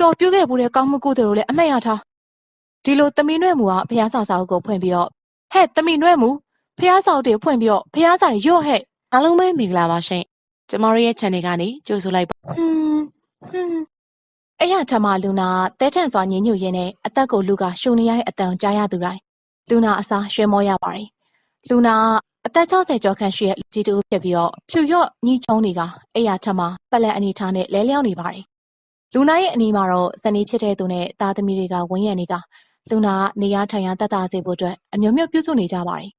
တော်ပြုခဲ့မှုတဲ့ကောင်းမှုကုသိုလ်တွေလည်းအမှတ်ရထားဒီလိုသမီးနွဲ့မူကဖះစာစာအုပ်ကိုဖွင့်ပြီးတော့ဟဲ့သမီးနွဲ့မူဖះစာအုပ်တွေဖွင့်ပြီးတော့ဖះစာတွေရော့ဟဲ့အားလုံးပဲမင်္ဂလာပါရှင်ကျမတို့ရဲ့ channel ကနေကြိုဆိုလိုက်ပါဟွန်းဟွန်းအဲ့ရထမလူနာတဲထန်စွာညင်ညွတ်ရင်းနဲ့အသက်ကိုလူကရှုံနေရတဲ့အတန်ကြားရသူတိုင်းလူနာအစားရွှဲမောရပါတယ်လူနာအသက်60ကျော်ခန့်ရှိတဲ့လူကြီးတူဖြစ်ပြီးတော့ဖြူရော့ညီချုံတွေကအဲ့ရထမပလက်အနေထားနဲ့လဲလျောင်းနေပါတယ် လူနာရဲ့အနီးမှာတော့ဇနီးဖြစ်တဲ့သူနဲ့သားသမီးတွေကဝန်းရံနေကလူနာကနေရထိုင်ရတတ်တာစေဖို့အတွက်အမျိုးမျိုးပြုစုနေကြပါတယ်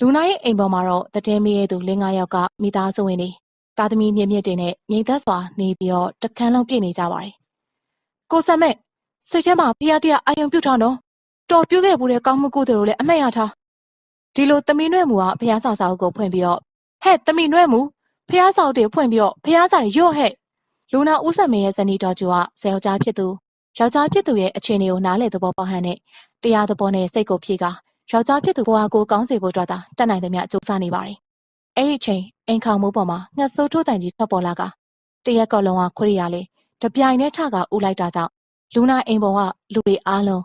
လူနာရဲ့အိမ်ပေါ်မှာတော့တည်င်းမရဲ့သူလင်း၅ယောက်ကမိသားစုဝင်တွေသားသမီးမြင့်မြင့်တင်နဲ့ငြိမ်သက်စွာနေပြီးတော့တခန်းလုံးပြည့်နေကြပါတယ်။ကိုဆမ်မဲ့စိတ်ထဲမှာဖျားတရားအာယုံပြုတ်ထားတော့တော်ပြုတ်ခဲ့မှုတဲ့ကောင်းမှုကုသိုလ်တွေလည်းအမှတ်ရထား။ဒီလိုသမီးနွဲ့မူကဖျားစာစာအုပ်ကိုဖွင့်ပြီးတော့ဟဲ့သမီးနွဲ့မူဖျားစာအုပ်တွေဖွင့်ပြီးတော့ဖျားစာတွေရော့ဟဲ့ လူနာဦးဆမ်မရဲ့ဇနီးတော်ကျူကဆယ်ယောက်ျားဖြစ်သူယောက်ျားဖြစ်သူရဲ့အခြေအနေကိုနားလည်သဘောပေါက်ဟန်နဲ့တရားသဘောနဲ့စိတ်ကိုဖြည့်ကယောက်ျားဖြစ်သူဘဝကိုကောင်းစေဖို့အတွက်သာတတ်နိုင်သမျှစူးစမ်းနေပါတယ်။အဲ့ဒီအချိန်အိမ်ခေါင်မိုးပေါ်မှာငှက်ဆိုးထိုးတန်ကြီးထွက်ပေါ်လာကတရက်ကောက်လုံးကခွရိယာလေးတပြိုင်တည်းထကဥလိုက်တာကြောင့်လူနာအိမ်ပေါ်ကလူတွေအားလုံး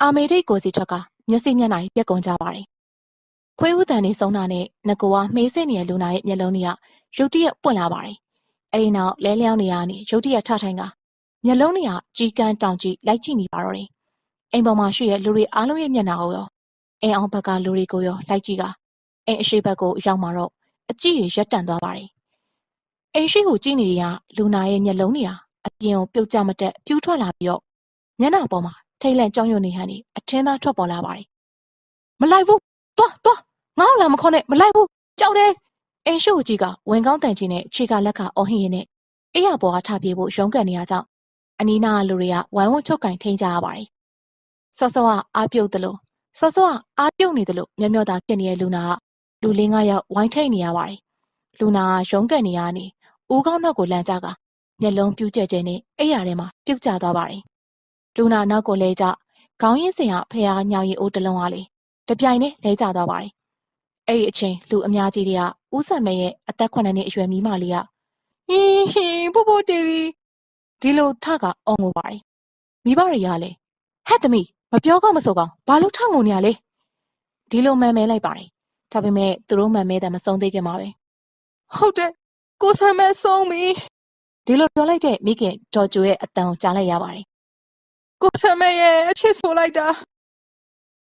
အာမေထိတ်ကိုစီထွက်ကမျက်စိမျက်နှာကြီးပြက်ကုန်ကြပါတယ်။ခွေးဥတန်နေဆုံးတာနဲ့ငကိုကမှေးစိနေတဲ့လူနာရဲ့မျက်လုံးတွေကရုတ်တရက်ပွင့်လာပါတယ်။ အဲဒီနောက်လဲလျောင်းနေရနေရုတ်တရက်ထထိုင်ကမျက်လုံးတွေကကြီးကန်းတောင်ကြီးလိုက်ကြည့်နေပါတော့တယ်။အိမ်ပေါ်မှာရှိတဲ့လူတွေအားလုံးရဲ့မျက်နှာကိုရောအိမ်အောင်ဘက်ကလူတွေကိုရောလိုက်ကြည့်ကအိမ်အရှိဘက်ကိုရောက်မှာတော့အကြည့်ရရက်တန့်သွားပါတယ်။အိမ်ရှိကိုကြည့်နေရလူနာရဲ့မျက်လုံးတွေဟာအပြင်ကိုပြုတ်ကျမတက်ပြူးထွက်လာပြီးတော့မျက်နှာပေါ်မှာထိတ်လန့်ကြောက်ရွံ့နေဟန်နေအထင်းသားထွက်ပေါ်လာပါတယ်။မလိုက်ဘူး။သွားသွားငါ့ကိုလာမခေါ်နဲ့မလိုက်ဘူး။ကြောက်တယ်။ အိမ်ရှိကိုကြီးကဝင်ကောင်းတန်ကြီးနဲ့ခြေကလက်ခအော်ဟင်းရင်းနဲ့အိယာပေါ်ကထပြေးဖို့ရုန်းကန်နေရကြောင်းအနီးနားလူတွေကဝိုင်းဝန်းချုပ်ကင်ထိန်ကြရပါတယ်။စောစောကအားပြုတ်တယ်လို့စောစောကအားပြုတ်နေတယ်လို့မျက်မျောသားဖြစ်နေတဲ့လူနာကလူလေးငါးယောက်ဝိုင်းထိတ်နေရပါတယ်။လူနာရုံးကန်နေရနေဦးကောင်းနောက်ကိုလန့်ကြကမျက်လုံးပြူးကျဲကျဲနဲ့အိယာထဲမှာပြုတ်ကျသွားပါတယ်။လူနာနောက်ကိုလဲကြခေါင်းရင်းစင်ကဖះညောင်ရီအိုးတလုံးအားလေတပြိုင်နဲ့လဲကျသွားပါတယ်။ အဲ့ဒီအချိန်လူအများကြီးတွေကဦးဆံမဲရဲ့အသက်9နှစ်အရွယ်မိမလေးကဟင်းဟင်းပို့ပို့တေးပြီဒီလိုထကအော်ငိုပါတယ်။မိဘတွေကလည်းဟဲ့သမီးမပြောကောင်းမဆိုကောင်းဘာလို့ထငုံနေရလဲဒီလိုမှန်မဲလိုက်ပါတယ်ဒါပေမဲ့သူတို့မှန်မဲတယ်မဆုံးသေးခင်ပါပဲဟုတ်တယ်ကိုဆမ်းမဲဆုံးပြီဒီလိုပြောလိုက်တဲ့မိခင်ဒေါ်ကျိုရဲ့အတန်ကိုကြားလိုက်ရပါတယ်ကိုဆမ်းမဲရဲ့အဖြစ်ဆိုလိုက်တာ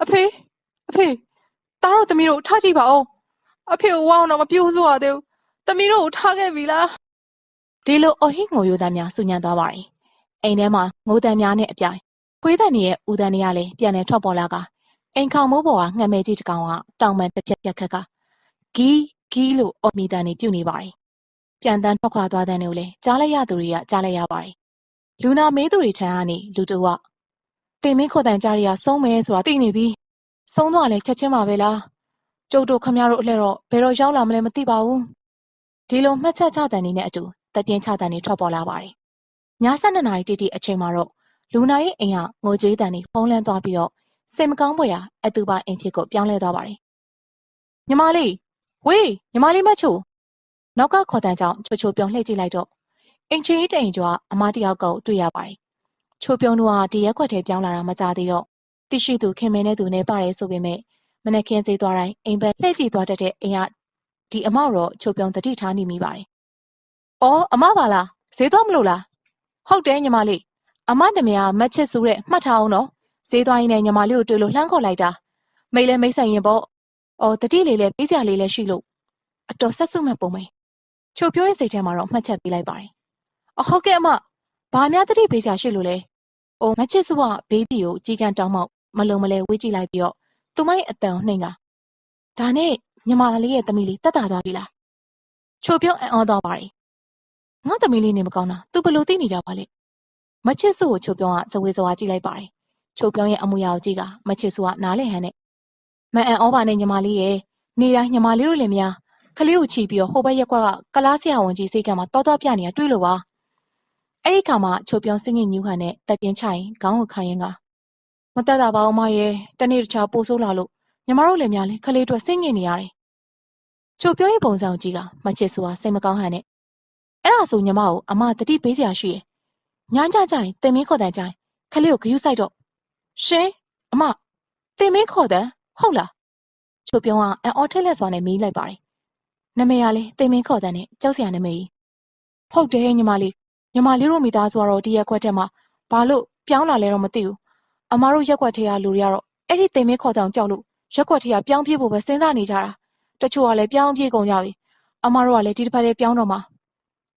အဖေအဖေ တားတော့သမီးတို့ထားကြည့်ပါဦးအဖေကိုဝအောင်တော့မပြိုးစိုးရသေးဘူးသမီးတို့ကိုထားခဲ့ပြီလားဒီလိုအဟိငိုယိုသားများဆူညံသွားပါတယ်အိမ်ထဲမှာငိုတန်များနဲ့အပြိုင်ခွေးတန်နေရဲ့ဦးတန်တွေကလည်းပြန်လည်ထွက်ပေါ်လာကအိမ်ခေါင်မိုးပေါ်ကငှက်မဲကြီးတစ်ကောင်ကတောင်ပန်တစ်ပြက်ပြက်ခက်ကဂီးဂီးလို့အော်မီတန်နေပြုတ်နေပါတယ်။ပြန်တန်းထွက်ခွာသွားတဲ့နေကိုလည်းကြားလိုက်ရသူတွေကကြားလိုက်ရပါတယ်။လူနာမေးသူတွေထံကနေလူတူကတင်မင်းခေါ်တန်ကြားရဆုံးမဲဆိုတာသိနေပြီ။ ဆုံးတော့လည်းချက်ချင်းပါပဲလား။ကျုပ်တို့ခမရတို့အလှတော့ဘယ်တော့ရောက်လာမလဲမသိပါဘူး။ဒီလိုမှတ်ချက်ချတန်နေနဲ့အတူတပြင်းချတန်နေထွက်ပေါ်လာပါတယ်။ည7နာရီတိတိအချိန်မှာတော့လူနာရဲ့အိမ်ကငိုကြွေးတန်တွေဖုံးလန်းသွားပြီးတော့စိတ်မကောင်းဖွယ်ရာအတူပါအိမ်ဖြစ်ကိုပြောင်းလဲသွားပါတယ်။ညီမလေးဝေးညီမလေးမချိုနောက်ကခေါ်တန်းကြောင့်ချိုချိုပြုံလှည့်ကြည့်လိုက်တော့အင်ချီတအိမ်ကျော်အမတယောက်ကိုတွေ့ရပါတယ်။ချိုပြုံတို့ကဒီရက်ခွက်ထဲပြောင်းလာတာမကြသေးတော့ တိရှိသူခင်မင်းနဲ့သူနဲ့ပါတယ်ဆိုပေမဲ့မနက်ခင်းစေးသွားတိုင်းအိမ်ဘက်လှည့်ကြည့်သွားတတ်တဲ့အိမ်ကဒီအမောက်တော့ချိုပြုံတတိထားနေမိပါတယ်။အော်အမပါလားဈေးသွားမလို့လားဟုတ်တယ်ညီမလေးအမနမယာမတ်ချစ်ဆိုတဲ့မှတ်ထားအောင်နော်ဈေးသွားရင်းနဲ့ညီမလေးကိုတွေ့လို့လှမ်းခေါ်လိုက်တာမိတ်လဲမိတ်ဆိုင်ရင်ပေါ့အော်တတိလေးလဲပေးစရာလေးလဲရှိလို့အတော်ဆက်စုမဲ့ပုံပဲချိုပြောရင်စိတ်ထဲမှာတော့မှတ်ချက်ပေးလိုက်ပါတယ်အဟုတ်ကဲ့အမဘာများတတိပေးစရာရှိလို့လဲ အိုမချစ်စုကဘေးဘီကိုကြီးကန်းတောင်းမောက်မလုံမလဲဝေးကြည့်လိုက်ပြီးတော့သူမရဲ့အတန်နှိမ်ကဒါနဲ့ညီမလေးရဲ့သမီးလေးတက်တာသွားပြီလားချိုပြောအံ့ဩသွားပါတယ်ငါသမီးလေးနေမကောင်းတာသူဘလို့သိနေတာပါလဲမချစ်စုကိုချိုပြောင်းကဇဝေဇဝါကြည့်လိုက်ပါတယ်။ချိုပြောင်းရဲ့အမူအရာကိုကြည့်ကမချစ်စုကနားလဲဟန်နဲ့မအန်ဩပါနဲ့ညီမလေးရဲ့နေတိုင်းညီမလေးတို့လည်းများကလေးကိုချီပြီးတော့ဟိုဘက်ရက်ကွက်ကကလားဆရာဝန်ကြီးစိတ်ကမှာတောတော့ပြနေတာတွေ့လို့ပါ။ အဲ့ဒီခါမှာချိုပြောင်းစင်းငင်ညူးဟန်နဲ့တက်ပြင်းချရင်ခေါင်းကိုခိုင်းရင်ကမတက်တာပါအောင်မရဲ့တနေ့တခြားပို့ဆိုးလာလို့ညီမတို့လည်းများလေကလေးတို့စင်းငင်နေရတယ်။ချိုပြောင်းရဲ့ပုံစံကိုကြည့်ကမချစ်စုကစိတ်မကောင်းဟန်နဲ့အဲ့ဒါဆိုညီမကိုအမတတိပေးစရာရှိရဲ့ညညကြရင်တင်မင်းခေါ်တန်ကြရင်ခလေးကိုဂယုစိုက်တော့ရှင်အမတင်မင်းခေါ်တန်ဟုတ်လားချိုပြုံးကအန်အော်ထက်လက်စွာနဲ့မေးလိုက်ပါတယ်နမေရလေတင်မင်းခေါ်တန်နဲ့ကြောက်စရာနမေကြီးဟုတ်တယ်ညီမလေး ညီမလေးတို့မိသားစုကတော့ဒီရက်ခွက်ထဲမှာဘာလို့ပြောင်းလာလဲတော့မသိဘူးအမတို့ရက်ခွက်ထဲကလူတွေကတော့အဲ့ဒီတင်မင်းခေါ်တန်ကြောက်လို့ရက်ခွက်ထဲကပြောင်းပြေးဖို့ပဲစဉ်းစားနေကြတာတချို့ကလည်းပြောင်းပြေးကုန်ကြပြီအမတို့ကလည်းဒီတစ်ဖက်လေးပြောင်းတော့မှာ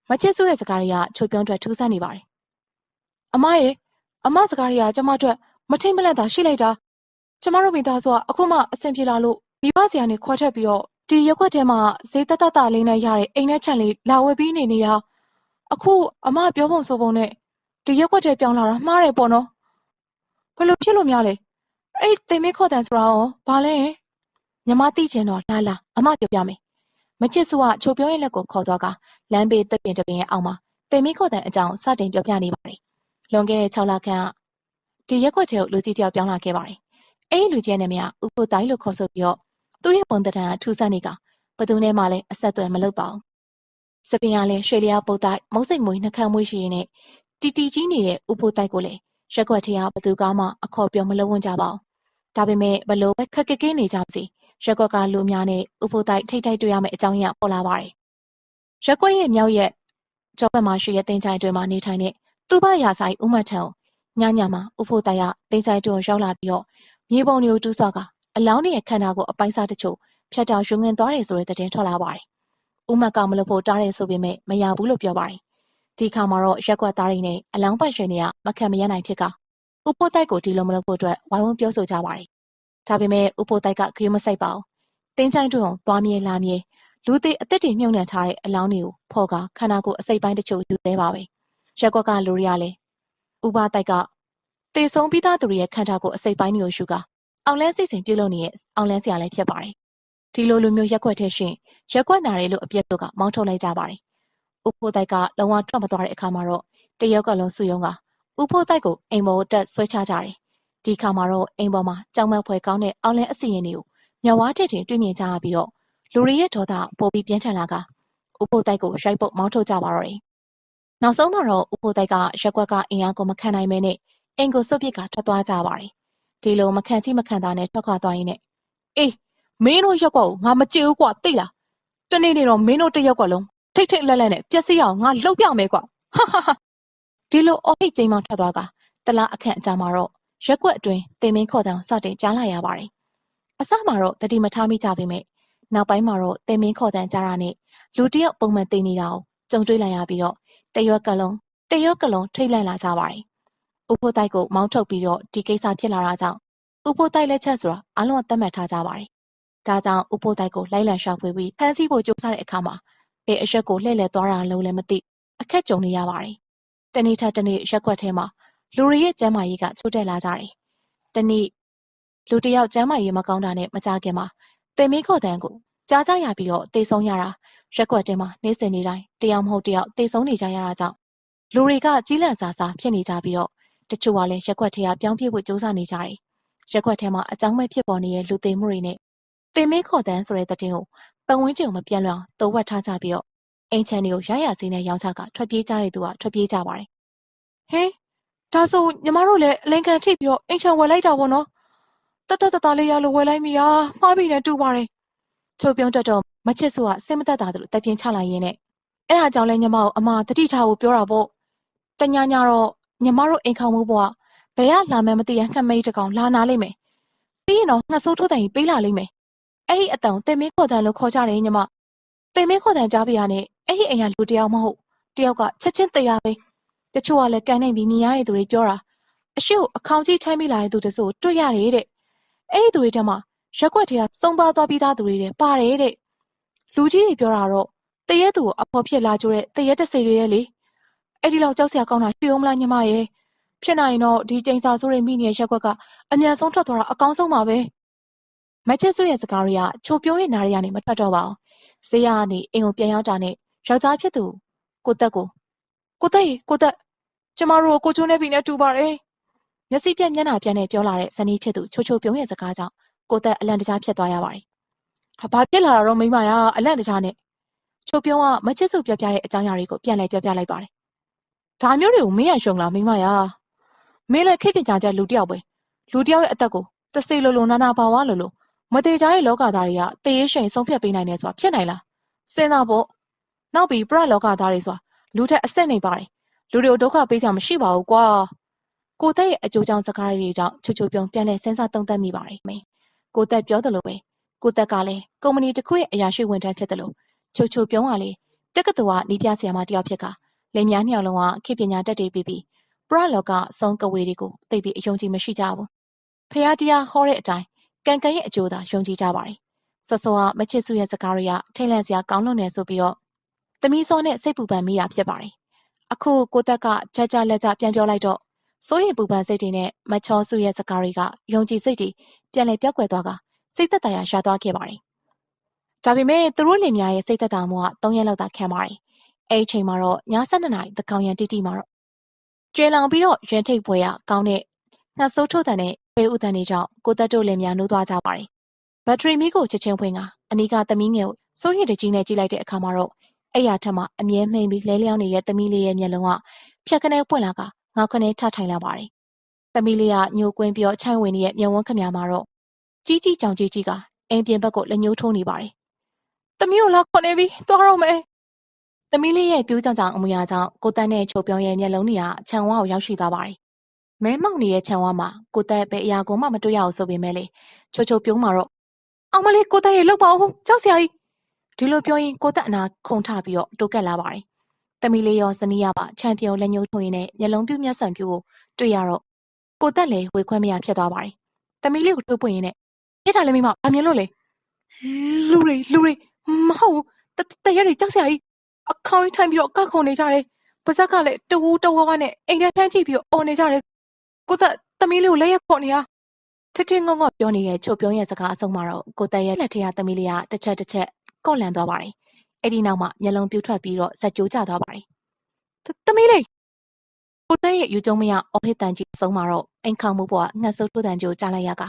မချစ်စုရဲ့စကားတွေကချိုပြုံးအတွက်ထူးဆန်းနေပါတယ်အမရဲ့အမစကားတွေကကျမအတွက်မထိမ့်မလန့်တာရှိလိုက်တာကျမတို့မိသားစုကအခုမှအဆင်ပြေလာလို့မိဘစီကနေခွဲထွက်ပြီးတော့ဒီရက်ခွက်ထဲမှာဈေးတက်တက်တာလေးနဲ့ရတဲ့အိမ်နဲ့ချန်လေးလာဝယ်ပြီးနေနေတာ အခုအမပြောပုံဆိုပုံနဲ့ဒီရက်ခွက်ထဲပြောင်းလာတာမှားတယ်ပေါ့နော်ဘယ်လိုဖြစ်လို့များလဲအဲ့ဒီတင်မေးခေါ်တန်ဆိုတာရောဘာလဲညီမသိချင်တော့လာလာအမပြောပြမယ်မချစ်စုကချိုပြောရဲ့လက်ကိုခေါ်သွားကလမ်းဘေးတက်ပင်တပင်ရဲ့အောက်မှာတင်မေးခေါ်တန်အကြောင်းစတင်ပြောပြနေပါတယ်လွန်ခဲ့တဲ့6လခန့်ကဒီရက်ခွက်ထဲကိုလူကြီးတယောက်ပြောင်းလာခဲ့ပါတယ်အဲ့ဒီလူကြီးရဲ့နာမည်ကဥပုတိုင်းလို့ခေါ်ဆိုပြီးတော့သူ့ရဲ့ပုံသဏ္ဍာန်အထူးဆန်းနေကဘသူနဲ့မှလည်းအဆက်အသွယ်မလုပ်ပါဘူး စပင်ကလည်းရွှေလျားပုတ်တိုက်မုတ်စိတ်မွေးနှခမ်းမွေးရှိရင်နဲ့တီတီကြီးနေတဲ့ဥပုတိုက်ကိုလည်းရက်ခွက်ထဲကဘသူကမှအခေါ်ပြောမလုပ်ဝင်ကြပါဘူးဒါပေမဲ့ဘလို့ပဲခက်ခက်ခဲနေကြပါစေရက်ကွက်ကလူများနဲ့ဥပုတိုက်ထိတ်ထိတ်တွေ့ရမယ့်အကြောင်းရင်းပေါ်လာပါတယ်ရက်ကွက်ရဲ့မြောက်ရဲ့ကျောဘက်မှာရှိတဲ့တင်ချိုင်တွင်မှာနေထိုင်တဲ့သူ့ဘရာဆိုင်ဦးမထံညညမှာဥပုတိုက်ရတင်ချိုင်တွင်ရောက်လာပြီးတော့မြေပုံတွေကိုတူးဆွာကအလောင်းရဲ့ခန္ဓာကိုအပိုင်းစားတချို့ဖြတ်တောက်ရုံငင်သွားတယ်ဆိုတဲ့သတင်းထွက်လာပါတယ်။ ဦးမကမလို့ဖို့တားတယ်ဆိုပေမဲ့မရဘူးလို့ပြောပါတယ်။ဒီခါမှာတော့ရက်ကွက်သားတွေနဲ့အလောင်းပတ်ရွှေတွေကမခံမရနိုင်ဖြစ်ကဥပိုးတိုက်ကိုဒီလိုမလုပ်ဖို့အတွက်ဝိုင်းဝန်းပြောဆိုကြပါတယ်။ဒါပေမဲ့ဥပိုးတိုက်ကဂရုမစိုက်ပါဘူး။တင်းချိုင်းတွန်းသွားမြေလာမြေလူသေးအသက်တွေမြုံနှံထားတဲ့အလောင်းတွေကိုဖော်ကခန္ဓာကိုယ်အစိပ်ပိုင်းတချို့ယူသေးပါပဲ။ရက်ကွက်ကလူတွေကလည်းဥပတိုက်ကတေဆုံးပြီးသားသူတွေရဲ့ခန္ဓာကိုယ်အစိပ်ပိုင်းတွေကိုယူကအောင်လန်းစိတ်စဉ်ပြုလုပ်နေတဲ့အောင်လန်းစရာလည်းဖြစ်ပါတယ်။ ဒီလိုလူမျိုးရက်ွက်ထဲရှင်ရက်ွက်နာတယ်လို့အပြစ်တို့ကမောင်းထုတ်လိုက်ကြပါတယ်။ဥဖိုးတိုက်ကလုံးဝထွက်မသွားတဲ့အခါမှာတော့တယောက်ကလုံးစုယုံကဥဖိုးတိုက်ကိုအိမ်ပေါ်တက်ဆွဲချကြတယ်။ဒီခါမှာတော့အိမ်ပေါ်မှာကြောင်မက်ဖွဲကောင်းတဲ့အောင်လန်းအစီရင်တွေကိုမျက်ဝါးထစ်ထင်တွေ့မြင်ကြရပြီးတော့လူတွေရဲ့ဒေါသပိုပြီးပြင်းထန်လာကဥဖိုးတိုက်ကိုရိုက်ပုတ်မောင်းထုတ်ကြပါတော့တယ်။နောက်ဆုံးမှာတော့ဥဖိုးတိုက်ကရက်ွက်ကအင်အားကိုမခံနိုင်မဲနဲ့အိမ်ကိုစွတ်ပစ်ကထွက်သွားကြပါတယ်ဒီလိုမခံချိမခံသားနဲ့ထွက်ခွာသွားရင်းနဲ့အေး မင်းတို့ရက်ကွက်ကိုငါမကြည့်ဘူးကွာသိလားတနေ့နေ့တော့မင်းတို့တရက်ကွက်လုံးထိတ်ထိတ်လက်လက်နဲ့ပျက်စီးအောင်ငါလှုပ်ပြမယ်ကွာဟာဟာဟာဒီလိုအော်ဟိတ်ကျင်းမောင်ထွက်သွားကတလားအခန့်အကြာမှာတော့ရက်ကွက်အတွင်းတင်မင်းခေါ်တဲ့စတင်ကြားလာရပါတယ်အစမှာတော့တတိမထားမိကြပေမဲ့နောက်ပိုင်းမှာတော့တင်မင်းခေါ်တဲ့ကြားရနဲ့လူတယောက်ပုံမှန်သိနေတာကိုကြုံတွေ့လိုက်ရပြီးတော့တရွက်ကလုံးတရွက်ကလုံးထိတ်လန့်လာကြပါတယ်ဦးဖိုးတိုက်ကိုမောင်းထုတ်ပြီးတော့ဒီကိစ္စဖြစ်လာတာကြောင့်ဦးဖိုးတိုက်လက်ချက်ဆိုတာအလုံးအသက်မှတ်ထားကြပါတယ်။ ဒါကြောင့်ဦးဖိုးတိုက်ကိုလိုက်လံရှာဖွေပြီးဖမ်းဆီးဖို့ကြိုးစားတဲ့အခါမှာဘယ်အရက်ကိုလှည့်လည်သွားတာလုံးလည်းမသိအခက်ကြုံနေရပါတယ်။တနေ့ထက်တနေ့ရက်ွက်ထဲမှာလူတွေရဲ့ကျမ်းမာရေးကချိုးတက်လာကြတယ်။တနေ့လူတယောက်ကျမ်းမာရေးမကောင်းတာနဲ့မကြခင်မှာတင်မင်းခေါ်တန်းကိုကြားကြရပြီးတော့တေဆုံးရတာရက်ွက်တင်မှာနေစဉ်နေတိုင်းတယောက်မဟုတ်တယောက်တေဆုံးနေကြရတာကြောင့်လူတွေကကြီးလန့်စာစာဖြစ်နေကြပြီးတော့တချို့ကလည်းရက်ွက်ထဲကပြောင်းပြေးဖို့ကြိုးစားနေကြတယ်။ရက်ွက်ထဲမှာအကြောင်းမဲ့ဖြစ်ပေါ်နေတဲ့လူသိမှုတွေနဲ့ တင်မင်းခေါ်တန်းဆိုတဲ့တဲ့တင်ကိုပတ်ဝန်းကျင်ကိုမပြန့်လွှာသိုးဝက်ထားကြပြီးတော့အိမ်ချန်တွေကိုရရစင်းနဲ့ရောင်းချကထွက်ပြေးကြတဲ့သူကထွက်ပြေးကြပါတယ်။ဟင်းဒါဆိုညီမတို့လည်းအလင်ကန်ထိပ်ပြီးတော့အိမ်ချန်ဝယ်လိုက်တာပေါ့နော်။တတတတလေးရလို့ဝယ်လိုက်မိတာမှားပြီနဲ့တူပါတယ်။ချိုးပြုံးတက်တော့မချစ်စုကစင်မသက်တာသူတက်ပြင်းချလိုက်ရင်းနဲ့အဲ့ဒါကြောင့်လဲညီမကိုအမတတိထားဖို့ပြောတာပေါ့။တညာညာတော့ညီမတို့အိမ်ခေါင်မိုးပေါ်ကဘယ်ကလာမှန်းမသိတဲ့ငှက်မိတ်တကောင်လာနာလိမ့်မယ်။ပြီးရင်တော့ငှက်ဆိုးထိုးတန်ကြီးပေးလာလိမ့်မယ်။ အဲ့ဒီအတန်တင်မင်းခေါ်တန်လို့ခေါ်ကြတယ်ညီမ။တင်မင်းခေါ်တန်ကြားပြရနဲ့အဲ့ဒီအိမ်ကလူတယောက်မဟုတ်တယောက်ကချက်ချင်းတရားပဲ။တချို့ကလည်းကန်နေပြီးမြင်ရတဲ့သူတွေပြောတာအရှိကိုအခေါင်ကြီးထိုင်းမိလာတဲ့သူတစိုးတွေ့ရတယ်တဲ့။အဲ့ဒီသူတွေတည်းမှာရက်ွက်ထဲကစုံပါသွားပြီးသားသူတွေတဲ့ပါတယ်တဲ့။လူကြီးတွေပြောတာတော့တရက်သူကိုအဖော်ဖြစ်လာကြတဲ့တရက်တစိတွေရဲ့လေ။အဲ့ဒီလောက်ကြောက်စရာကောင်းတာရွှေဦးမလားညီမရဲ့ဖြစ်နိုင်တော့ဒီကျိန်စာဆိုးတွေမိနေတဲ့ရက်ကွက်ကအမြန်ဆုံးထွက်သွားတာအကောင်းဆုံးပါပဲ မချစ်စုရဲ့စကားတွေကချိုပြိုးရဲ့နားရကနေမထွက်တော့ပါဘူးဈေးရကနေအိမ်ကိုပြန်ရောက်တာနဲ့ယောက်ျားဖြစ်သူကိုတက်ကိုကိုတက်ကိုတက်ကျမတို့ကိုချိုးနေပြီနဲ့တူပါတယ်မျက်စိပြက်မျက်နှာပြက်နဲ့ပြောလာတဲ့ဇနီးဖြစ်သူချိုချိုပြုံးရဲ့စကားကြောင့်ကိုတက်အလန့်တကြားဖြစ်သွားရပါတယ်ဟာဘာဖြစ်လာတာတော့မိမရအလန့်တကြားနဲ့ချိုပြုံးကမချစ်စုပြောပြတဲ့အကြောင်းအရာတွေကိုပြန်လဲပြောပြလိုက်ပါတယ်ဒါမျိုးတွေကိုမင်းရရှုံလားမိမရမင်းလည်းခေတ်ပညာချက်လူတယောက်ပဲလူတယောက်ရဲ့အသက်ကိုတစေလိုလိုနာနာပါဝါလိုလို မသေးကြတဲ့လောကသားတွေကတေးရှိန်ဆုံးဖြတ်ပေးနိုင်တယ်ဆိုတာဖြစ်နိုင်လားစဉ်းစားဖို့နောက်ပြီးပရလောကသားတွေဆိုတာလူထက်အဆက်နေပါတယ်လူတွေကိုဒုက္ခပေးကြမရှိပါဘူးကွာကိုသက်ရဲ့အကျိုးကြောင့်စကားတွေကြောင့်ချူချူပြုံပြန်လဲစဉ်းစားသုံးသပ်မိပါတယ်မင်းကိုသက်ပြောသလိုပဲကိုသက်ကလည်းကုမ္ပဏီတစ်ခုရဲ့အရာရှိဝန်ထမ်းဖြစ်တယ်လို့ချူချူပြုံးကလေတက္ကသိုလ်ကနီးပြဆရာမတယောက်ဖြစ်ကလင်မြားနှစ်ယောက်လုံးကခေပညာတက်တည်ပြီးပြီးပရလောကအဆုံးကဝေတွေကိုသိပြီးအယုံကြည်မရှိကြဘူးဖះတရားဟောတဲ့အတိုင်း ကံကံရဲ့အကျိုးသာယုံကြည်ကြပါတယ်ဆော့ဆော့ကမချစ်စုရဲ့စကားတွေကထိတ်လန့်စရာကောင်းလွန်းနေဆိုပြီးတော့သမီးစောနဲ့စိတ်ပူပန်မိတာဖြစ်ပါတယ်အခုကိုသက်ကကြကြလက်ကြပြန်ပြောလိုက်တော့စိုးရင်ပူပန်စိတ်တွေနဲ့မချောစုရဲ့စကားတွေကယုံကြည်စိတ်တွေပြန်လည်ပြောက်ကွယ်သွားကစိတ်သက်သာရာရသွားခဲ့ပါတယ်။ဒါပေမဲ့သူတို့လင်မယားရဲ့စိတ်သက်သာမှုက၃ရက်လောက်သာခံပါတယ်။အဲဒီအချိန်မှာတော့ည၁၂နာရီသန်းခေါင်ယံတိတိမှာတော့ကြွယ်လောင်ပြီးတော့ရွှင်ထိပ်ပွဲရကောင်းတဲ့ငှက်ဆိုးထိုးသံနဲ့ ပေဦးသံတွေကြောင့်ကိုသက်တို့လင်မယားနိုးသွားကြပါတယ်။ဘက်ထရီမီးကိုချက်ချင်းဖွင့်ကအနီးကသမီးငယ်ကိုစိုးရိမ်တကြီးနဲ့ကြည့်လိုက်တဲ့အခါမှာတော့အဲ့ရထက်မှအမြဲမှိန်ပြီးလဲလျောင်းနေတဲ့သမီးလေးရဲ့မျက်လုံးကဖြတ်ခနဲပွင့်လာကငါခနဲထထိုင်လာပါတယ်။သမီးလေးကညှို့ကွင်းပြီးတော့ချိုင်းဝင်နေတဲ့မျက်ဝန်းခမများမှာတော့ကြီးကြီးကြောင်ကြီးကြီးကအိမ်ပြင်ဘက်ကိုလက်ညှိုးထိုးနေပါတယ်။သမီးကိုလာခေါ်နေပြီသွားတော့မယ်။သမီးလေးရဲ့ပြိုးကြောင်ကြောင်အမူအရာကြောင့်ကိုတက်နဲ့ချိုပြုံးရဲ့မျက်လုံးတွေကခြံဝါကိုရောက်ရှိသွားပါတယ်။ မဲမောင်နေတဲ့ခြံဝါမှာကိုတက်ပဲအရာကိုမှမတွေ့ရအောင်ဆိုပေမဲ့လေချိုချိုပြုံးမှာတော့အောင်မလေးကိုတက်ရဲ့လောက်ပါဦးကြောက်စရာကြီးဒီလိုပြောရင်ကိုတက်အနာခုန်ထပြီးတော့တိုးကက်လာပါတယ်။သမီးလေးရောဇနီးရပါချန်ပီယံလက်ညှိုးထိုးရင်းနဲ့မျက်လုံးပြူးမျက်စံပြူးကိုတွေ့ရတော့ကိုတက်လည်းဝေခွဲမရဖြစ်သွားပါတယ်။သမီးလေးကိုတွေးပွင့်ရင်းနဲ့ပြစ်တာလည်းမိမဘာမြင်လို့လဲလူတွေလူတွေမဟုတ်ဘူးတရတွေကြောက်စရာကြီးအခေါင်းထိုင်ပြီးတော့ကခုန်နေကြတယ်ပါဇက်ကလည်းတဝူးတဝါးဝါနဲ့အိမ်ထဲထမ်းကြည့်ပြီးတော့អော်နေကြတယ် ကိုသက်သမီးလေးကိုလက်ရက်ခေါ်နေတာထထငေါငေါပြောနေတဲ့ချိုပြုံးရဲ့စကားအဆုံးမှာတော့ကိုသက်ရဲ့လက်ထက်ကသမီးလေးကတစ်ချက်တစ်ချက်ကော့လန်သွားပါတယ်အဲ့ဒီနောက်မှာမျက်လုံးပြူးထွက်ပြီးတော့ဇက်ကြိုးကျသွားပါတယ်သမီးလေးကိုသက်ရဲ့ယူကျုံမရအော်ဟစ်တန်ကြီးအဆုံးမှာတော့အိမ်ခေါမှုပေါ်ကငှက်ဆုပ်ထိုးတန်ကြိုကြားလိုက်ရက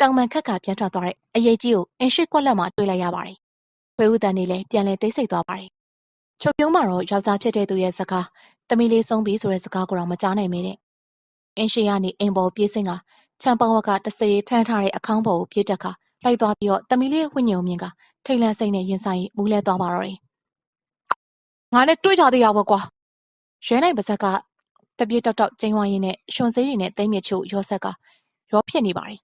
တောင်ပန်ခက်ကပြန်ထွက်သွားတဲ့အရိပ်ကြီးကိုအင်ရှိကွက်လက်မှာတွေ့လိုက်ရပါတယ်။ဖွေးဦးတန်နေလည်းပြန်လည်တိတ်ဆိတ်သွားပါတယ်။ချုပ်ပြုံးမှာတော့ယောက်ျားဖြစ်တဲ့သူရဲ့စကားသမီးလေးဆုံးပြီဆိုတဲ့စကားကိုတော့မကြားနိုင်မေတဲ့။ အင်ရှိကနေအိမ်ပေါ်ပြေးစင်းကချမ်းပေါင်းဝက်ကတစေထမ်းထားတဲ့အခန်းပေါ်ကိုပြေးတက်ခါလိုက်သွားပြီးတော့သမီးလေးဝိညာဉ်မြင်ကထိတ်လန့်စိတ်နဲ့ရင်ဆိုင်မူးလဲသွားပါတော့တယ်။ငါနဲ့တွေ့ကြသေးရပါကွာ။ရဲနိုင်ပါဇက်ကတပြေးတောက်တောက်ကျင်းဝိုင်းရင်းနဲ့ရွှွန်စေးတွေနဲ့တိမ်မြချို့ရောဆက်ကရောဖြစ်နေပါတယ်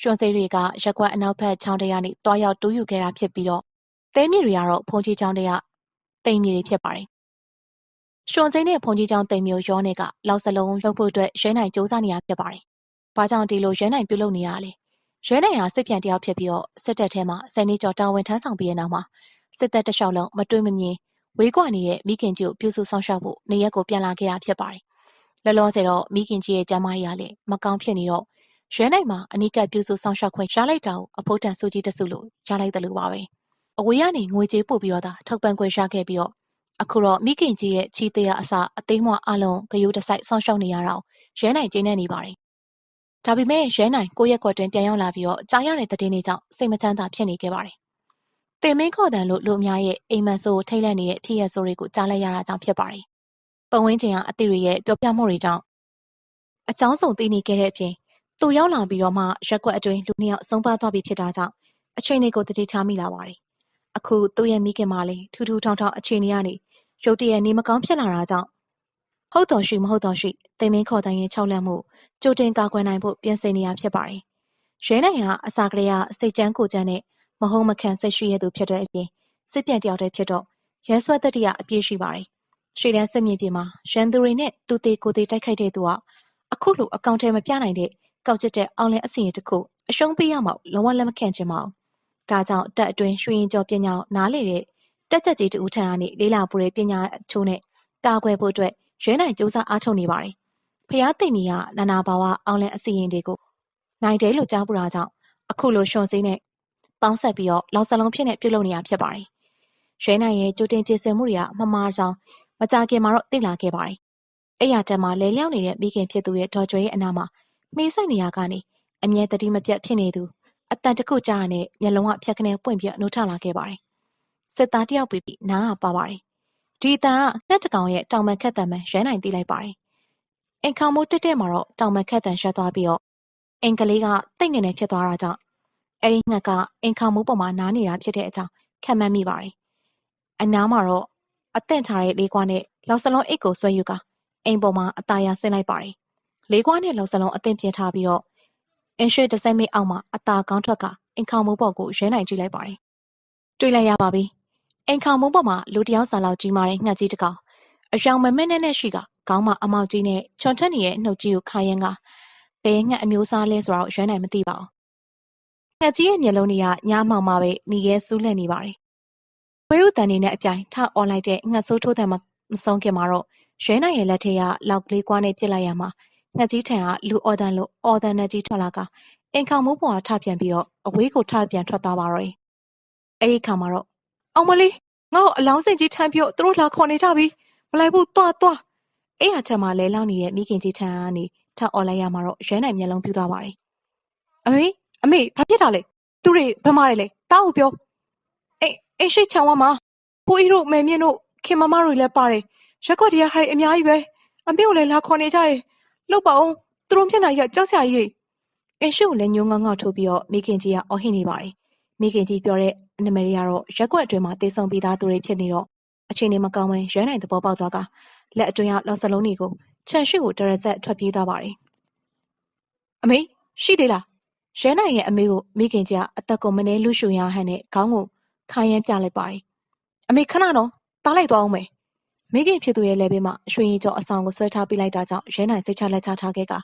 ရွှွန်စေးတွေကရက်ကွက်အနောက်ဘက်ချောင်းထဲကနေသွားရောက်တူးယူခဲ့တာဖြစ်ပြီးတော့သဲမြေတွေကတော့ဘုန်းကြီးကျောင်းထဲကသိမ်မြေတွေဖြစ်ပါတယ်။ ရွှွန်စိမ်းနဲ့ဘုန်းကြီးကျောင်းသိမ်မျိုးရောနေကလောက်စလုံးလှုပ်ဖို့အတွက်ရဲနိုင်စူးစမ်းနေရဖြစ်ပါတယ်။ဘာကြောင့်ဒီလိုရဲနိုင်ပြုလုပ်နေရလဲ။ရဲနိုင်ဟာစစ်ပြန်တယောက်ဖြစ်ပြီးတော့စစ်တပ်ထဲမှာဆယ်နှစ်ကျော်တာဝန်ထမ်းဆောင်ပြီးတဲ့နောက်မှာစစ်တပ်တလျှောက်လုံးမတွေးမမြင်ဝေးကွာနေတဲ့မိခင်ကြီးကိုပြုစုဆောင်ရှောက်ဖို့နေရက်ကိုပြန်လာခဲ့တာဖြစ်ပါတယ်။လောလောဆယ်တော့မိခင်ကြီးရဲ့ကျန်းမာရေးကလည်းမကောင်းဖြစ်နေတော့ရွဲနိုင်မှာအနီးကပ်ပြုစုဆောင်ရှောက်ခွင့်ရလိုက်တာကိုအဖို့တန်စုကြီးတစုလို့ရလိုက်တယ်လို့ပါပဲအဝေးကနေငွေကြေးပို့ပြီးတော့သာထောက်ပံ့ခွင့်ရခဲ့ပြီးတော့ အခုတော့မိခင်ကြီးရဲ့ချီသေးရအစအသိမ်းမအလုံးဂယိုးတစိုက်ဆောင်ရှောက်နေရတာရဲနိုင်ကျင်းနေနေပါတယ်ဒါပေမဲ့ရဲနိုင်ကိုရက်ကွက်တွင်ပြန်ရောက်လာပြီးတော့ကြားရတဲ့သတင်းတွေကြောင့်စိတ်မချမ်းသာဖြစ်နေခဲ့ပါတယ်တင်မင်းခေါ်တန်လို့လူအများရဲ့အိမ်မက်ဆိုးထိတ်လန့်နေတဲ့ဖြစ်ရဆိုးတွေကိုကြားလိုက်ရတာကြောင့်ဖြစ်ပါတယ်ပတ်ဝန်းကျင်ကအသည့်တွေရဲ့ပြောပြမှုတွေကြောင့်အကြောင်းစုံသိနေခဲ့တဲ့အပြင်သူရောက်လာပြီးတော့မှရက်ကွက်အတွင်းလူနှစ်ယောက်ဆုံးပါသွားပြီဖြစ်တာကြောင့်အချိန်လေးကိုတတိထားမိလာပါတယ်။အခုသူ့ရဲ့မိခင်မလေးထူးထူးထောင်ထောင်အချိန်ကြီးကနေ ရုတ်တရက်နေမကောင်းဖြစ်လာတာကြောင့်ဟုတ်တော်ရှိမဟုတ်တော်ရှိသိမင်းခေါ်တိုင်းရင်၆လက်မှုကြိုတင်ကာကွယ်နိုင်ဖို့ပြင်ဆင်နေရဖြစ်ပါတယ်။ရဲနိုင်ဟာအစာကလေးကစိတ်ကြမ်းကိုကြမ်းနဲ့မဟုံမခံစိတ်ရှိရသူဖြစ်တဲ့အပြင်စစ်ပြန်တယောက်တည်းဖြစ်တော့ရဲဆွဲတတိယအပြည့်ရှိပါတယ်။ရွှေတန်းစစ်မြေပြင်မှာရန်သူတွေနဲ့သူသေးကိုသေးတိုက်ခိုက်တဲ့သူကအခုလိုအကောင့်ထဲမပြနိုင်တဲ့ကောက်ကျစ်တဲ့အောင်လင်အစီရင်တစ်ခုအရှုံးပေးရမှလုံးဝလက်မခံချင်ပါဘူး။ဒါကြောင့်တက်အတွင်းရွှေရင်ကျော်ပညာကိုနားလေတဲ့ တက်ချက်ကြီးတူထံကနေလေးလာပူတဲ့ပညာအချိုးနဲ့ကာကွယ်ဖို့အတွက်ရွေးနိုင်စူးစမ်းအားထုတ်နေပါတယ်။ဖျားသိမ့်ကြီးကနာနာဘာဝအောင်လင်အစီရင်တွေကိုနိုင်တယ်လို့ကြားပူတာကြောင့်အခုလိုရှွန်စည်းနဲ့ပေါင်းဆက်ပြီးတော့လောက်စလုံးဖြစ်နေပြုတ်လုံနေရဖြစ်ပါတယ်။ရွေးနိုင်ရဲ့ကြိုတင်ပြင်ဆင်မှုတွေကမမှားကြောင်းမကြခင်မှာတော့သိလာခဲ့ပါတယ်။အဲ့ရတက်မှာလဲလျောင်းနေတဲ့မိခင်ဖြစ်သူရဲ့ဒေါ်ကျွေးရဲ့အနာမှာမှီးစိုက်နေရာကနေအမြဲတတိမပြတ်ဖြစ်နေသူအတန်တခုကြားရနဲ့မျက်လုံးကဖြတ်ခနဲပွင့်ပြနှုတ်ထလာခဲ့ပါတယ်။ စစ်သားတယောက်ပြီးပြီးနားကပါပါတယ်ဒီအတန်ကငှက်တကောင်ရဲ့တောင်ပန်ခက်တံမှန်ရဲနိုင်သိလိုက်ပါတယ်။အိမ်ခေါင်မိုးတက်တက်မှာတော့တောင်ပန်ခက်တံရှက်သွားပြီးတော့အိမ်ကလေးကတိတ်ငင်နေဖြစ်သွားတာကြောင့်အဲ့ဒီငှက်ကအိမ်ခေါင်မိုးပေါ်မှာနားနေတာဖြစ်တဲ့အကြောင်းခံမှန်းမိပါတယ်။အနားမှာတော့အသင့်ထားတဲ့လေးကွာနဲ့လောက်စလုံးအိတ်ကိုဆွဲယူကအိမ်ပေါ်မှာအသားရဆင်းလိုက်ပါတယ်။လေးကွာနဲ့လောက်စလုံးအသင့်ပြင်ထားပြီးတော့အင်းရွှေတစိုက်မိတ်အောက်မှာအသားကောင်းထွက်ကအိမ်ခေါင်မိုးပေါ်ကိုရဲနိုင်ကြည့်လိုက်ပါတယ်။တွေ့လိုက်ရပါပြီ။ အိမ်ခေါင်မိုးပေါ်မှာလူတယောက်စာလောက်ကြီးမာတဲ့ငှက်ကြီးတစ်ကောင်အယောင်မမက်နဲ့နဲ့ရှိကခေါင်းမှာအမောက်ကြီးနဲ့ချွန်ထက်နေတဲ့နှုတ်ကြီးကိုခါရမ်းကဘယ်ငှက်အမျိုးစားလဲဆိုတော့ရဲနိုင်မသိပါဘူး။ငှက်ကြီးရဲ့မျက်လုံးတွေကညမောင်မှပဲหนีရဲစူးလန့်နေပါတယ်။ဝေးဥတန်နေနဲ့အပြိုင်ထအော်လိုက်တဲ့ငှက်ဆိုးထိုးတဲ့မဆုံးခင်မှာတော့ရဲနိုင်ရဲ့လက်ထက်ကလောက်ကလေးကွာနဲ့ပြစ်လိုက်ရမှာငှက်ကြီးထံကလူအော်တန်လို့အော်တန်နဲ့ကြီးထွက်လာကအိမ်ခေါင်မိုးပေါ်ထပြန်ပြီးတော့အဝေးကိုထပြန်ထွက်သွားပါတော့တယ်။အဲ့ဒီခါမှာတော့ အောင်မလေးငါ့ကိုအလောင်းစိတ်ကြီးထမ်းပြီးတော့သူတို့လာခေါ်နေကြပြီမလိုက်ဘူးတွားတွားအဲ့ဟာချက်မှာလဲလောင်းနေတဲ့မိခင်ကြီးထမ်းကနေထအော်လိုက်ရမှာတော့ရဲနိုင်မျက်လုံးပြူသွားပါတယ်။အမေအမေဘာဖြစ်တာလဲသူတွေဘမတွေလဲတားကိုပြောအိမ်အိမ်ရှိချောင်းဝမှာဖိုးကြီးတို့မေမြင့်တို့ခင်မမတို့လည်းပါတယ်ရက်ွက်တည်းဟာတွေအများကြီးပဲအမေကိုလည်းလာခေါ်နေကြတယ်လှုပ်ပါအောင်သူတို့မျက်နှာကြီးကကြောက်စရာကြီးအင်းရှိကိုလည်းညှိုးငေါငေါထိုးပြီးတော့မိခင်ကြီးကအော်ဟစ်နေပါတယ် မိခင်ကြီးပြောတဲ့နမရီကတော့ရက်ွက်အတွင်းမှာတေဆုံပြီးသားသူတွေဖြစ်နေတော့အချိန်နေမကောင်းဝင်ရဲနိုင်သဘောပေါက်သွားကလက်အတွင်းကလောက်စလုံးတွေကိုခြံရှိကိုတရဇက်ထွက်ပြေးသွားပါတယ်အမေရှိသေးလားရဲနိုင်ရဲ့အမေကိုမိခင်ကြီးကအသက်ကိုမနှဲလူရှူရဟန်နဲ့ခေါင်းကိုခိုင်းရမ်းပြလိုက်ပါတယ်အမေခဏတော့တားလိုက်သွားအောင်မယ်မိခင်ဖြစ်သူရဲ့လက်ဘေးမှာရွှေရင်ကျော်အဆောင်ကိုဆွဲထားပြလိုက်တာကြောင့်ရဲနိုင်စိတ်ချလက်ချထားခဲ့က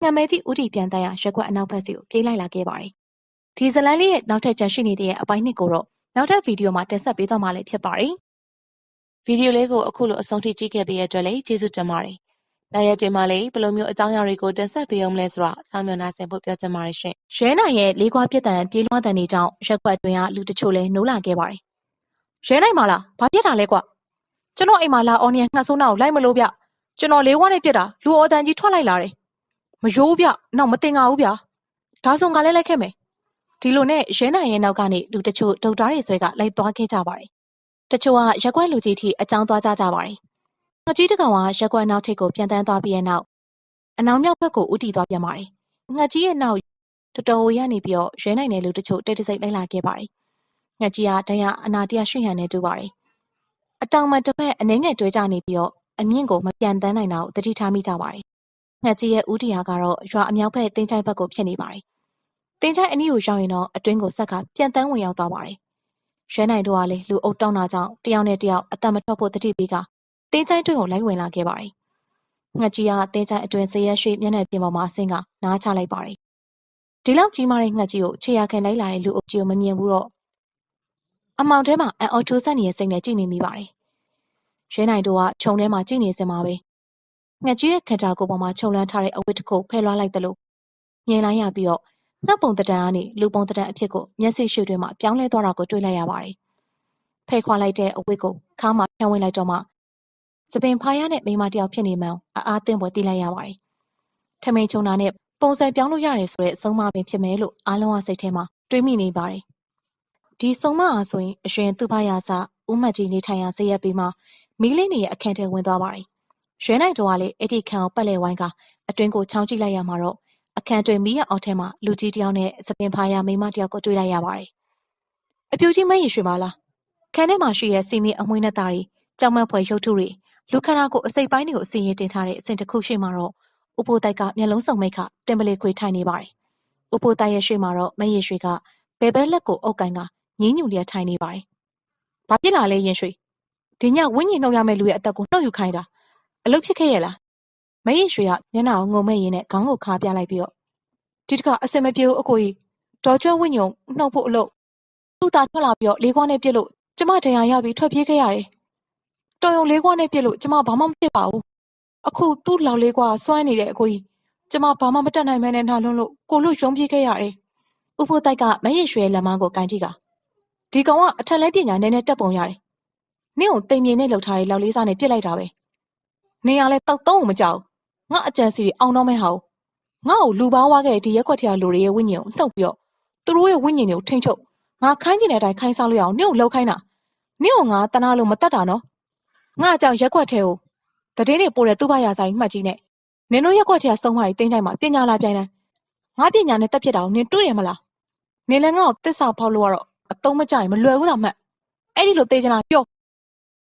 ငှက်မဲကြီးဦးတီပြန်တက်ရရက်ွက်အနောက်ဘက်စီကိုပြေးလိုက်လာခဲ့ပါတယ် ဒီဇလန်လေးရဲ့နောက်ထပ်ကြံရှိနေတဲ့အပိုင်းနှစ်ကိုတော့နောက်ထပ်ဗီဒီယိုမှာတင်ဆက်ပေးသွားမှာလည်းဖြစ်ပါတယ်ဗီဒီယိုလေးကိုအခုလိုအဆုံးထိကြည့်ခဲ့ပြီးရတဲ့အတွက်လည်းကျေးဇူးတင်ပါတယ်နောက်ရက်ချိန်မှာလည်းဘယ်လိုမျိုးအကြောင်းအရာတွေကိုတင်ဆက်ပေးအောင်လဲဆိုတာစောင့်မျှော်နှားဆင်ဖို့ပြောချင်ပါတယ်ရှင်။ရဲနိုင်ရဲ့လေးခွာပြက်တန်ပြေးလွှားတန်တွေကြောင့်ရက်ွက်အတွင်းကလူတချို့လည်းနိုးလာခဲ့ပါတယ်။ရဲနိုင်မလားဘာဖြစ်တာလဲကွ။ကျွန်တော်အိမ်မှာလာအော်နီယန်ငှက်ဆုံးနာကိုလိုက်မလို့ဗျ။ကျွန်တော်လေးဝါနဲ့ပြက်တာလူအော်တန်ကြီးထွက်လိုက်လာတယ်။မရိုးဗျ။နောက်မတင်ငါဘူးဗျ။ဒါဆိုငါလည်းလိုက်ခဲ့မယ်။ ဒီလိုနဲ့ရဲနိုင်ရဲ့နောက်ကနေလူတချို့ဒုတ်သားတွေဆွဲကလိုက်သွားခဲ့ကြပါတယ်။တချို့ကရက်ွက်လူကြီးထိအကြောင်းသွားကြကြပါတယ်ငှက်ကြီးတကောင်ကရက်ကွက်နောက်ထိပ်ကိုပြန်တန်းသွားပြီးတဲ့နောက်အနောက်မြောက်ဘက်ကိုဦးတည်သွားပြန်ပါတယ်။ငှက်ကြီးရဲ့နောက်တော်တော်ရနေပြီးတော့ရဲနိုင်တဲ့လူတချို့တိတ်တဆိတ်လိုက်လာခဲ့ပါတယ်။ငှက်ကြီးကတရအနာတရရှိဟန်နဲ့တူပါတယ်။အတောင်မှတစ်ဖက်အနှဲငယ်တွဲကြနေပြီးတော့အမြင့်ကိုမပြန်တန်းနိုင်တာကိုသတိထားမိကြပါတယ်။ငှက်ကြီးရဲ့ဦးတရာကတော့ရွာအမြောက်ဘက်တင်းချိုင်ဘက်ကိုဖြစ်နေပါတယ်။ တင်းချိုင်အနီးကိုရောက်ရင်တော့အတွင်းကိုဆက်ကပြန်တန်းဝင်ရောက်သွားပါတယ်။ရဲနိုင်တို့ကလည်းလူအုပ်တောင်းတာကြောင့်တယောက်နဲ့တယောက်အသက်မထွက်ဖို့တတိပေးကတင်းချိုင်းတွင်းကိုလိုက်ဝင်လာခဲ့ပါတယ်။ငှက်ကြီးကတင်းချိုင်းအတွင်ဇရက်ရွှေမျက်နှာပြင်ပေါ်မှာဆင်းကနားချလိုက်ပါတယ်။ဒီလောက်ကြီးမားတဲ့ငှက်ကြီးကိုခြေရခံလိုက်လာတဲ့လူအုပ်ကြီးကိုမမြင်ဘူးတော့အမောင်ထဲမှာအန်အော်ထိုးဆက်နေတဲ့စိတ်နဲ့ကြည့်နေမိပါတယ်။ရဲနိုင်တို့ကခြုံထဲမှာကြည့်နေစင်ပါပဲ။ငှက်ကြီးရဲ့ခံတာကိုပေါ်မှာခြုံလန်းထားတဲ့အဝတ်တစ်ခုဖဲလွှားလိုက်တယ်လို့မြင်လိုက်ရပြီးတော့ ငှက်ပုံတံတန်ကနေလူပုံတံတန်အဖြစ်ကိုမျက်စိရှုတွင်မှပြောင်းလဲသွားတာကိုတွေ့လိုက်ရပါတယ်။ဖဲခွာလိုက်တဲ့အဝတ်ကိုခါမှဖြန့်ဝင်လိုက်တော့မှစပင်ဖားရနဲ့မိန်းမတယောက်ဖြစ်နေမှန်းအအားသင့်ဖွယ်သိလိုက်ရပါတယ်။ထမိန်ချုံတာနဲ့ပုံစံပြောင်းလို့ရတယ်ဆိုတဲ့အဆုံးအမပင်ဖြစ်မယ်လို့အားလုံးကစိတ်ထဲမှာတွေးမိနေပါတယ်။ဒီဆုံးမအားဆိုရင်အရင်သူ့ဖယားစားဦးမတ်ကြီးနေထိုင်ရာဇရက်ပေးမှာမီးလင်းနေရဲ့အခန်းထဲဝင်သွားပါတယ်။ရွှဲနိုင်တော်ကလည်းအဲ့ဒီခံကိုပတ်လဲဝိုင်းကအတွင်းကိုချောင်းကြည့်လိုက်ရမှာတော့ အခန်းတွင်မီးရအောင်ထဲမှာလူကြီးတယောက်နဲ့စပင်ဖားရမိန်းမတယောက်ကိုတွေ့လိုက်ရပါတယ်။အပြူကြီးမရင်ရွှေပါလား။ခန်းထဲမှာရှိရဲ့စီမီအမွှေးနဲ့သားတွေကြောင်မက်ဖွယ်ရုပ်ထုတွေလူခန္ဓာကိုယ်အစိတ်ပိုင်းတွေကိုအစီရင်တင်ထားတဲ့အဆင့်တစ်ခုရှိမှတော့ဥပိုတိုက်ကမျက်လုံးစုံမိတ်ခတင်ပလေခွေထိုင်နေပါတယ်။ဥပိုတိုက်ရဲ့ရှေ့မှာတော့မရရွှေကဘယ်ဘက်လက်ကိုအုပ်ကန်ကငင်းညူလျက်ထိုင်နေပါတယ်။ဘာဖြစ်လာလဲရင်ရွှေဒီညဝင်းကြီးနှုတ်ရမယ့်လူရဲ့အသက်ကိုနှုတ်ယူခိုင်းတာအလုပ်ဖြစ်ခဲ့ရဲ့လား မရရွှေကမျက်နှာကိုငုံမဲ့ရင်းနဲ့ခေါင်းကိုခါပြလိုက်ပြီးတော့ဒီတခါအစင်မပြေဘူးအကိုကြီးဒေါ်ကျွမ်းဝင်းညုံနှုတ်ဖို့အလုပ်သူ့သားထွက်လာပြီးတော့လေးခွားနဲ့ပြစ်လို့ကျမဒဏ်ရာရပြီးထွက်ပြေးခဲ့ရတယ်တော်ရုံလေးခွနဲ့ပြစ်လို့ကျမဘာမှမဖြစ်ပါဘူး။အခုသူ့လောက်လေးခွစွမ်းနေတဲ့အကိုကြီးကျမဘာမှမတတ်နိုင်မဲနဲ့နှလွန်းလို့ကိုလို့ရုံပြေးခဲ့ရတယ်။ဥဖိုးတိုက်ကမရရွှဲလက်မန်းကိုကန်ကြည့်ကဒီကောင်ကအထက်လဲပညာနည်းနည်းတက်ပုံရတယ်။နင့်ကိုတိမ်မြေနဲ့လှုပ်ထားတဲ့လောက်လေးစားနဲ့ပြစ်လိုက်တာပဲ။နင်ကလည်းတောက်သုံးကိုမကြောက်။ ငါအကြံစီအောင်တော့မဲဟာ။ငါ့ကိုလူပါဝါခဲ့တဲ့ဒီရက်ခွက်ထရလူတွေရဲ့ဝိညာဉ်ကိုနှုတ်ပြီးတော့သူတို့ရဲ့ဝိညာဉ်တွေကိုထိမ့်ချုပ်ငါခိုင်းကျင်တဲ့အတိုင်းခိုင်းဆောင်လို့ရအောင်နင့်ကိုလှုပ်ခိုင်းတာ။နင့်ကိုငါတနာလို့မတတ်တာနော်ငါအကြောင်းရက်ကွက်ထဲကိုတည်င်းတွေပို့တဲ့သူ့ဘရဆိုင်မှတ်ကြီးနဲ့နင်တို့ရက်ကွက်ထဲကစုံမကြီးတင်းတိုင်းမှာပညာလာပြိုင်တယ်ငါပညာနဲ့တက်ဖြစ်တာကိုနင်တွေ့ရမလားနင်လည်းငါ့ကိုတစ္ဆာဖောက်လို့ကတော့အတုံးမကြရင်မလွယ်ဘူးသာမှတ်အဲ့ဒီလိုတေးချင်လားပြော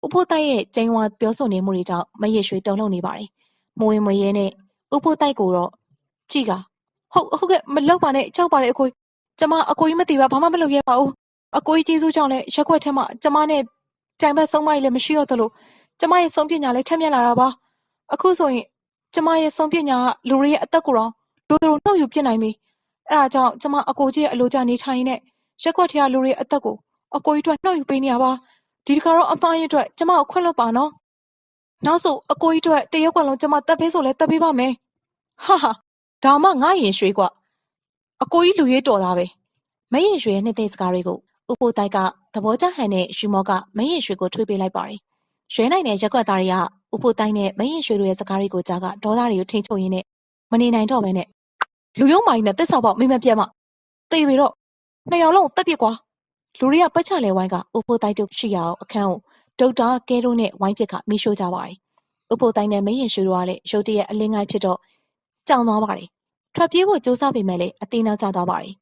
ဥဖိုးတိုက်ရဲ့ကျင်းဝါပြောဆိုနေမှုတွေကြောင့်မရရွှေတုံလုံးနေပါတယ် မဝင်မရဲနဲ့ဥဖိုးတိုက်ကိုတော့ကြည့်ကဟုတ်ဟုတ်ကဲ့မလောက်ပါနဲ့ကြောက်ပါတယ်အကိုကျမအကိုကြီးမသိပါဘာမှမလုပ်ရပါဘူးအကိုကြီးကျေးဇူးကြောင့်လည်းရက်ကွက်ထဲမှာကျမနဲ့ပြိုင်ဘက်ဆုံးမကြီးလည်းမရှိတော့သလိုကျမရဲ့ဆုံးပညာလည်းထက်မြက်လာတာပါအခုဆိုရင်ကျမရဲ့ဆုံးပညာကလူတွေရဲ့အသက်ကိုတော့လူတို့နှုတ်ယူပြစ်နိုင်ပြီအဲဒါကြောင့်ကျမအကိုကြီးရဲ့အလိုကြနေထိုင်နေရက်ကွက်ထဲကလူတွေရဲ့အသက်ကိုအကိုကြီးတို့နှုတ်ယူပေးနေရပါဒီတခါတော့အမှားရင်အတွက်ကျမကိုခွင့်လွှတ်ပါနော် နောက်ဆိုအကိုကြီးတို့တရက်ကွက်လုံးကျမတက်ပေးဆိုလဲတက်ပေးပါမယ်ဟာဟာဒါမှငါရင်ရွှေကွအကိုကြီးလူရေးတော်သားပဲမရင်ရွှေရဲ့နှစ်သိမ့်စကားတွေကိုဥပိုတိုက်ကသဘောကျဟန်နဲ့ရှူမောကမရင်ရွှေကိုထွေးပေးလိုက်ပါတယ်ရွှဲနိုင်တဲ့ရက်ကွက်သားတွေကဥပိုတိုင်းနဲ့မရင်ရွှေတို့ရဲ့စကားတွေကိုကြားကဒေါသတွေကိုထိန်ချုပ်ရင်းနဲ့မနေနိုင်တော့ဘဲနဲ့လူယုံမိုင်းနဲ့တက်ဆောက်ပေါက်မိမပြတ်မှတေပြီတော့နှစ်ယောက်လုံးတက်ပြစ်ကွာလူတွေကပတ်ချလဲဝိုင်းကဥပိုတိုက်တို့ရှိရအောင်အခန်းကို ဒေါက်တာကဲတို့နဲ့ဝိုင်းပစ်ကမိရှိုးကြပါတယ်ဥပိုတိုင်းနဲ့မရင်ရွှေတို့ကလည်းရုတ်တရက်အလင်းငိုင်းဖြစ်တော့ကြောင်သွားပါတယ်ထွက်ပြေးဖို့ကြိုးစားပေမဲ့လည်းအသေးနောက်ကျသွားပါတယ်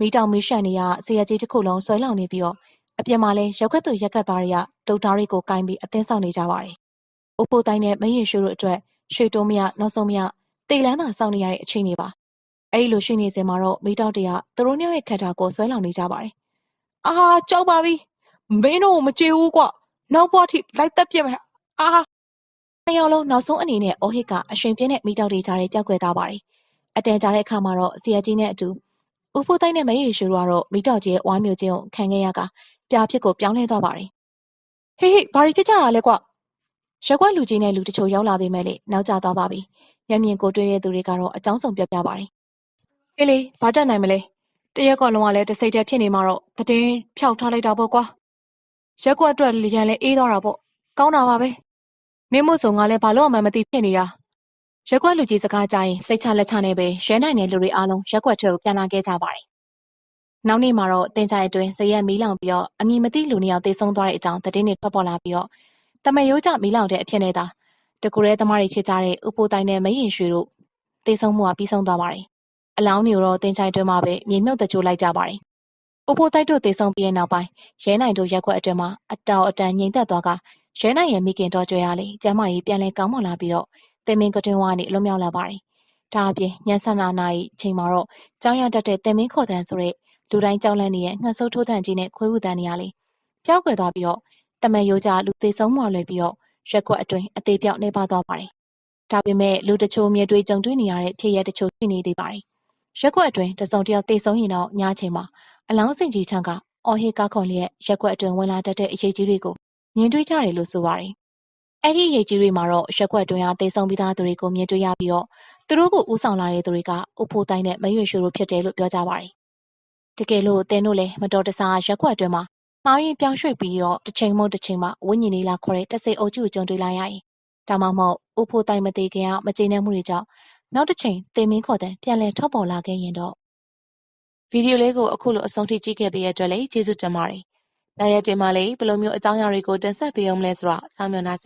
မိတောင်မီးရှန်နေရဇေယျကြီးတစ်ခုလုံးဆွဲလောင်နေပြီးတော့အပြင်မှာလည်းရောက်ခတ်သူရက်ခတ်သားတွေကဒုတ်သားတွေကိုကင်ပြီးအသင်းဆောင်နေကြပါတယ်။အိုပိုတိုင်းနဲ့မရင်ရှိုးတို့အတွက်ရွှေတိုးမရနောက်ဆုံးမရတေလန်းသာစောင့်နေရတဲ့အခြေအနေပါ။အဲဒီလိုရှိနေစဉ်မှာတော့မိတောက်တရသူတို့နှစ်ယောက်ရဲ့ခက်တာကိုဆွဲလောင်နေကြပါတယ်။အာကြောက်ပါပြီ။မင်းတို့မကြည့်ဘူးကွ။ နောက်ဘွားထိလိုက်သက်ပြစ်မယ်။အာနှစ်ယောက်လုံးနောက်ဆုံးအနေနဲ့အိုဟစ်ကအရှင်ပြင်းတဲ့မိတောက်တွေကြားထဲပျောက်ကွယ်သွားပါတယ်။အတန်ကြာတဲ့အခါမှာတော့ဆီယကြီးနဲ့အတူဦးဖိုးတိုင်းနဲ့မရင်ရှိုးတို့ကတော့မိတောက်ကြီးရဲ့ဝိုင်းမျိုးချင်းကိုခံခဲ့ရကပြာဖြစ်ကိုပြောင်းလဲသွားပါတယ်။ဟေးဟေးဘာတွေဖြစ်ကြတာလဲကွ။ရက်ကွက်လူကြီးနဲ့လူတချို့ရောက်လာပေမဲ့လေနောက်ကျသွားပါပြီ။မျက်မြင်ကိုတွေ့တဲ့သူတွေကတော့အကြောင်းစုံပြောပြပါတယ်။ဟေးလေဘာတက်နိုင်မလဲ။တရက်ကွက်လုံးကလည်းတစိတ်တည်းဖြစ်နေမှာတော့တည်င်းဖြောက်ထားလိုက်တာပေါ့ကွာ။ ရက်ကွက်အတွက်ရန်လည်းအေးသွားတာပေါ့။ကောင်းတာပါပဲ။မင်းမို့ဆိုငါလည်းဘာလို့အမှန်မသိဖြစ်နေတာ။ရက်ကွက်လူကြီးစကားကြရင်စိတ်ချလက်ချနဲ့ပဲရဲနိုင်တဲ့လူတွေအားလုံးရက်ကွက်ထဲကိုပြန်လာခဲ့ကြပါတယ်နောက်နေ့မှာတော့တင်ကြအတွင်းဇရက်မီးလောင်ပြီးတော့အမည်မသိလူနှစ်ယောက်သေဆုံးသွားတဲ့အကြောင်းသတင်းတွေထွက်ပေါ်လာပြီးတော့တမယိုးကြမီးလောင်တဲ့အဖြစ်နဲ့သာတကူရဲသမားတွေဖြစ်ကြတဲ့ဥပိုတိုင်နဲ့မရင်ရွှေတို့သေဆုံးမှုကပြီးဆုံးသွားပါတယ်။အလောင်းတွေကိုတော့တင်ကြအတွင်းမှာပဲမြေမြုပ်တချို့လိုက်ကြပါတယ်။ ဥပိုတိုက်တို့သေဆုံးပြီးတဲ့နောက်ပိုင်းရဲနိုင်တို့ရက်ွက်အတွင်းမှာအတောအတန်ငြိမ်သက်သွားကရဲနိုင်ရဲ့မိခင်တော်ကြွယ်ရလေကျမကြီးပြန်လဲကောင်းမွန်လာပြီးတော့တင်မင်းကတွင်ဝါနေလွတ်မြောက်လာပါတယ်။ဒါအပြင်ညဆန္ဒနာ၏ချိန်မှာတော့ကြောင်းရတတ်တဲ့တင်မင်းခေါ်တန်းဆိုတဲ့လူတိုင်းကြောက်လန့်နေတဲ့ငှက်ဆိုးထိုးတန့်ကြီးနဲ့ခွေးဝူတန်းနေရလေပျောက်ကွယ်သွားပြီးတော့တမန်ရိုးကြလူသေးဆုံးမှလွယ်ပြီးတော့ရက်ကွက်အတွင်းအသေးပြောက်နေပါသွားပါတယ်ဒါပေမဲ့လူတချို့မြေတွေးကြုံတွေ့နေရတဲ့ဖြစ်ရတချို့ရှိနေသေးပါတယ်ရက်ကွက်အတွင်းတစုံတယောက်သေဆုံးရင်တော့ညချိန်မှာ အလောင်းစင်ကြီးချမ်းကအော်ဟေကားခွန်လျက်ရက်ကွက်အတွင်းဝင်လာတတ်တဲ့အရေးကြီးတွေကိုမြင်တွေ့ကြတယ်လို့ဆိုပါတယ်အဲ့ဒီရေးကြီးတွေမှာတော့ရက်ကွက်တွင်အားသေဆုံးပြီးသားသူတွေကိုမြင်တွေ့ရပြီးတော့သူတို့ကိုဥဆောင်လာတဲ့သူတွေကဥဖိုးတိုင်းနဲ့မရွေရွှေတို့ဖြစ်တယ်လို့ပြောကြပါတယ်တကယ်လို့သင်တို့လည်းမတော်တဆရက်ခွက်အတွင်းမှာမှားရင်ပြောင်းရွှေ့ပြီးတော့တစ်ချိန်မဟုတ်တစ်ချိန်မှာဝိညာဉ်လေးလာခေါ်တဲ့တစိအုပ်စုကိုကြုံတွေ့လိုက်ရရင်ဒါမှမဟုတ်ဥဖို့တိုင်မသေးခင်ကမကျေနပ်မှုတွေကြောင့်နောက်တစ်ချိန်သင်မင်းခေါ်တဲ့ပြန်လည်ထွက်ပေါ်လာခဲ့ရင်တော့ ဗီဒီယိုလေးကိုအခုလိုအဆုံးထိကြည့်ခဲ့ပေးရတဲ့အတွက်လည်းကျေးဇူးတင်ပါတယ်။နောက်ရက်တင်မှာလည်းဘယ်လိုမျိုးအကြောင်းအရာတွေကိုတင်ဆက်ပေးအောင်လဲဆိုတာစောင့်မျှော်နှား